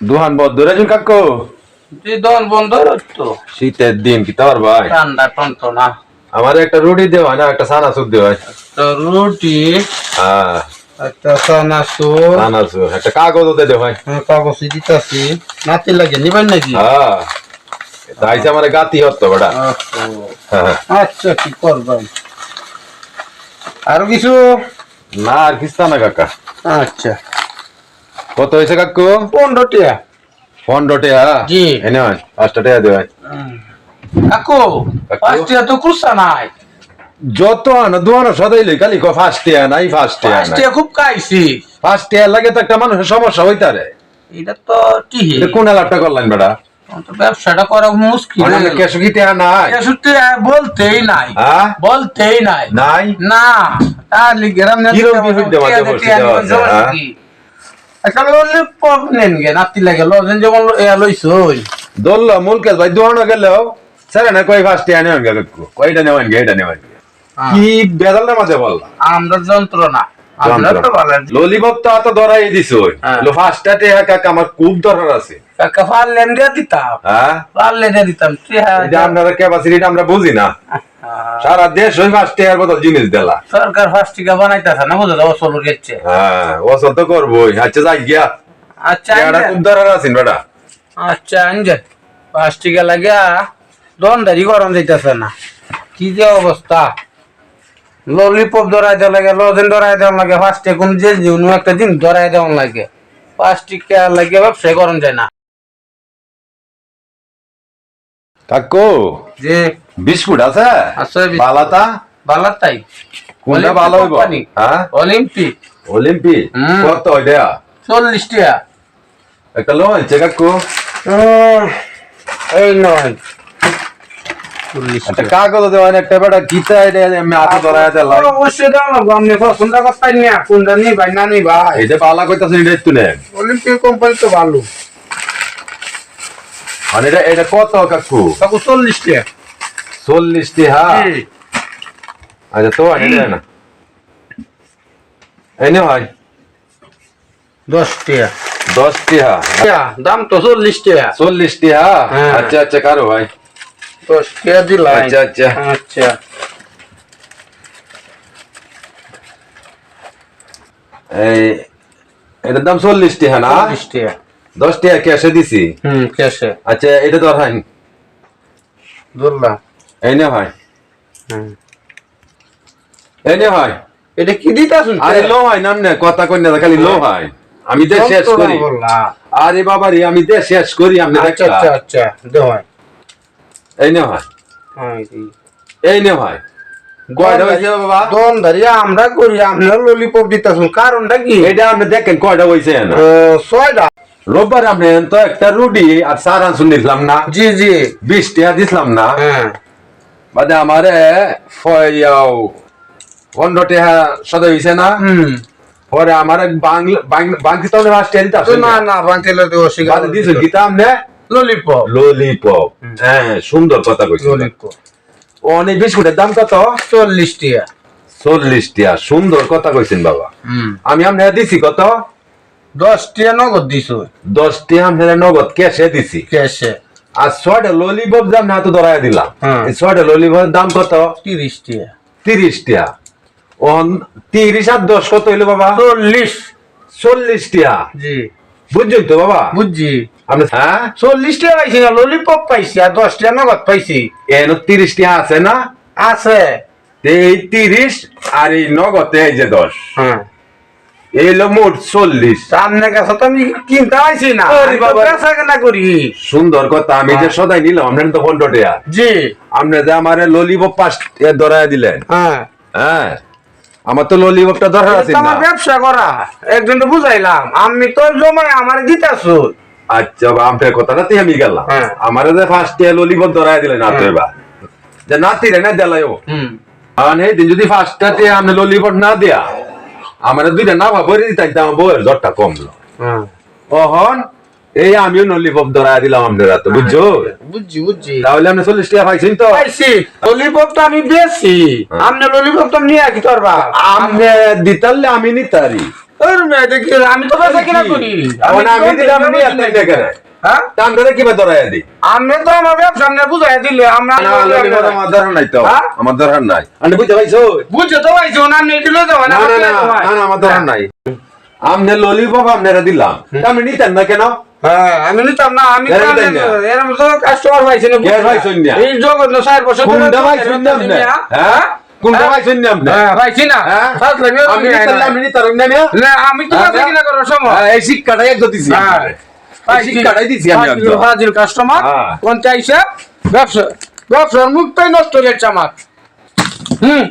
দুহান বদ্ধ রাজুন কাকু? দন বন্ধ তো। শীতের দিন কি তার ভাই? ঠান্ডা টন্ত না। আমার একটা রুটি দেওয়া না একটা সানাসুর দেওয়া তো রুটি হ্যাঁ। একটা সানাসুর। সানাসুর একটা কাগজ দে দে ভাই কাগজ দিতাছি। নাতি লাগে নিবেন নাকি? হ্যাঁ। তাইছে আমার গাতি হতো বেটা ওহো। হ্যাঁ। আচ্ছা কি করবেন? আর কিছু? না আর না কাকা। আচ্ছা। কত হয়েছে কাকু? পনেরো টিয়া। পনেরো টাকা জি। এনে পাঁচটা টাকা দে ভাই কাকু? পাঁচ টিয়া তো কুসা নাই। যত আনো দুয়ানো সদাইলে খালি ক ফার্স্ট টিয়া নাই ফার্স্ট টিয়া নাই। খুব খাইছি। ফার্স্ট টিয়া লাগে তো একটা মানুষের সমস্যা হইতারে এটা তো কি এটা কোন লাভটা করলেন বেটা? তো ব্যবসাটা করা মুশকিল। মানে। কেশো কি টিয়া নাই। এসবটি বলতেই নাই। হ্যাঁ? বলতেই নাই। নাই? না তার লিগে রাম দোল্লা ভাই গেলেও স্যার না কই ফার্স্ট নেওয়ান এটা নেওয়ান কি বেদালটা মাঝে বললা। আমরা যন্ত্রণা। ললিপপ তো এত ধরাই দিছ হ্যাঁ। লো ফার্স্টটা কাকা আমার খুব দরকার আছে। কাকা পারলেন দিতাম। হ্যাঁ? পারলেন দিতাম। হ্যাঁ, এটা আপনারা ক্যাপাসিটিটা আমরা বুঝি না। হ্যাঁ। সারা দেশ ওই ফার্স্ট টিয়ার বদল জিনিস দিলা। সরকার ফার্স্ট টিকা বানাইতেছে না বুঝো যাব চলো গেছে হ্যাঁ ওসব তো করবোই। আচ্ছা যাই গিয়া। আচ্ছা আনজেন। খুব দরকার আছে বেটা। আচ্ছা আনজেন পাঁচ টিকা লাগিয়া দন্ডারি গরম যাইতেছে না। কি যে অবস্থা। ললিপপ ধরাই দেওয়া লাগে লজেন ধরাই দেওয়া লাগে ফার্স্টে কোন যে কোনো একটা দিন ধরাই দেওয়া লাগে। পাঁচ টিকা লাগে ব্যবসায় গরম যায় না। কাকু যে বিস্কুট আছে? আছে বিস্কুট। পালাতা ভালো তাই। কোনটা ভালো হইব? হ্যাঁ? অলিম্পিক অলিম্পি হুম। কত ওইটা চল্লিশ টাকা একটা লো আনছে কাকু। এই নয় কাগজ দেওয়ান একটা বেটা গীতা এটা আমি হাতে ধরা আছে লাই অবশ্যই দাম লাগবো আপনি পছন্দ করতেন না কোনটা নি ভাই না নি ভাই। এই যে পালা কইতাছেন এটা একটু নেন। অলিম্পিক কোম্পানি তো ভালো। এটা এটা কত কাকু? তখন চল্লিশ টাকা চল্লিশ টিহা জি। আচ্ছা তো এনে না। এনে দশ টাকা দশ টাকা, দাম তো চল্লিশ টাকা চল্লিশ টিহা হ্যাঁ। আচ্ছা আচ্ছা কারও ভাই। দশ আচ্ছা আচ্ছা। আচ্ছা। এই এটার দাম চল্লিশ না? চল্লিশ টাকা দশ ক্যাশে দিছি। হুম ক্যাশে। আচ্ছা এটা তো ধরলাম এই নে হুম। এই নে হয় এটা কি দিতাছুন আরে লো হয় নাম নে কথা কই না খালি লো হয় আমি দে শেষ করি। আরে বাবা রে আমি দে শেষ করি আমি আচ্ছা আচ্ছা আচ্ছা দে হয় এই নে হ্যাঁ, এই। নে কয়টা হয়েছে বাবা? দন ধরিয়া আমরা করি ললিপপ দিতেছেন কারণটা কি? এটা আপনি দেখেন কয়টা হয়েছে ছয়টা রোববার আপনি তো একটা রুটি আর সার আনসুন দিলাম না? জি জি। বিশ টাকা দিছিলাম না? হ্যাঁ। বাদে আমারে ফয়াও পনেরো টাকা সদা হয়েছে না? পরে আমার বাংলা বাংলা পাঁচ তো না না বাঙ্কেলে তো অস্বীকার দিছো গীতা আপনি ললিপপ ললিপপ হ্যাঁ সুন্দর কথা কইছো ললিপপ অনেক বিস্কুটের দাম কত? চল্লিশ টাকা চল্লিশ টাকা সুন্দর কথা কইছেন বাবা। আমি আপনার দিছি কত? দশ টাকা নগদ দিছো। দশ টাকা আপনার নগদ ক্যাশে দিছি। ক্যাশে। আর ছয়টা ললিপপ দাম না তো ধরাই দিলাম হ্যাঁ। ছয়টা ললিপপের দাম কত? তিরিশ টাকা তিরিশ টাকা ওহন তিরিশ আর দশ কত হইল বাবা? চল্লিশ। চল্লিশ টাকা জি। বুঝছেন তো বাবা? বুঝছি। আপনি হ্যাঁ চল্লিশ টাকা পাইছি না ললিপপ পাইছি আর দশ টাকা নগদ পাইছি। এন তিরিশ টাকা আছে না? আছে। এই তিরিশ আর এই নগদে এই যে দশ। হ্যাঁ। এই হলো মোট চল্লিশ। সামনের কাছে তো আমি কিনতে পাইছি না আমি। বেচা কেনা করি। সুন্দর কথা আমি যে হ্যাঁ। সদাই নিলাম আপনার তো পনেরো টাকা জি। আপনি যে আমার ললিপপ পাঁচ ধরাই দিলেন। হ্যাঁ। হ্যাঁ। আমার তো ললিপপটা দরকার আছে না আমার ব্যবসা করা। একজন তো বুঝাইলাম আমি তো জমায় আমার দিতাছো আচ্ছা আপনার কথাটাতে আমি গেলাম। হ্যাঁ। আমার যে ফার্স্ট টাকা ললিপপ ধরাই দিলেন আপনি হ্যাঁ। এবার। যে না দেলায়ও হুম। মানে দিন যদি ললিপপ না দেয়া আমার দুইটা না ভাবরে দিতাম আমার বউয়ের জ্বরটা কমলো। হ্যাঁ। অহন এই আমিও ললিপপ ধরাই দিলাম আপনারা তো বুঝছ? বুঝছি বুঝছি। তাহলে আপনি চল্লিশ টাকা পাইছেন তো? পাইছি। ললিপপ তো আমি বেশি। আপনি ললিপপ তো নিয়ে কি করবা? আপনি দিতালে আমি নিতারি। আমি তো বেচা কিনা করি? আমি দিলাম। করে? হ্যাঁ? কিবা তো আমার ব্যবসা নিয়ে বুঝাই দিলে আমরা ললি বাবা আমার দরকার নাই তো। হ্যাঁ? আমার দরকার নাই। আপনি বুঝতে পাইছো বুঝে তো পাইছো না আপনি দিলে যাবে না না না না না আমার দরকার নাই। আমনে ললিপপ আপনারা দিলাম। আপনি নিতেন না কেন? হ্যাঁ আমি নিতাম না আমি এরা কানে- নিতেন না? এরম তো কাস্টমার পাইছি না পাইছেন না? এই জগৎ না চার বছর হ্যাঁ? কোনটা পাইছেন না আপনি? হ্যাঁ পাইছি না? আমি নিতেন না আমি নিতাম না না না আমি তো হ্যাঁ, কিনা করার সময়। হ্যাঁ, এই শিক্ষাটাই একদম দিছি হ্যাঁ। শিক্ষাটাই দিছি আমি একদম হাজির কাস্টমার হ্যাঁ। কোন চাইছে ব্যবসা ব্যবসার মুখটাই নষ্ট যাচ্ছে আমার। হুম।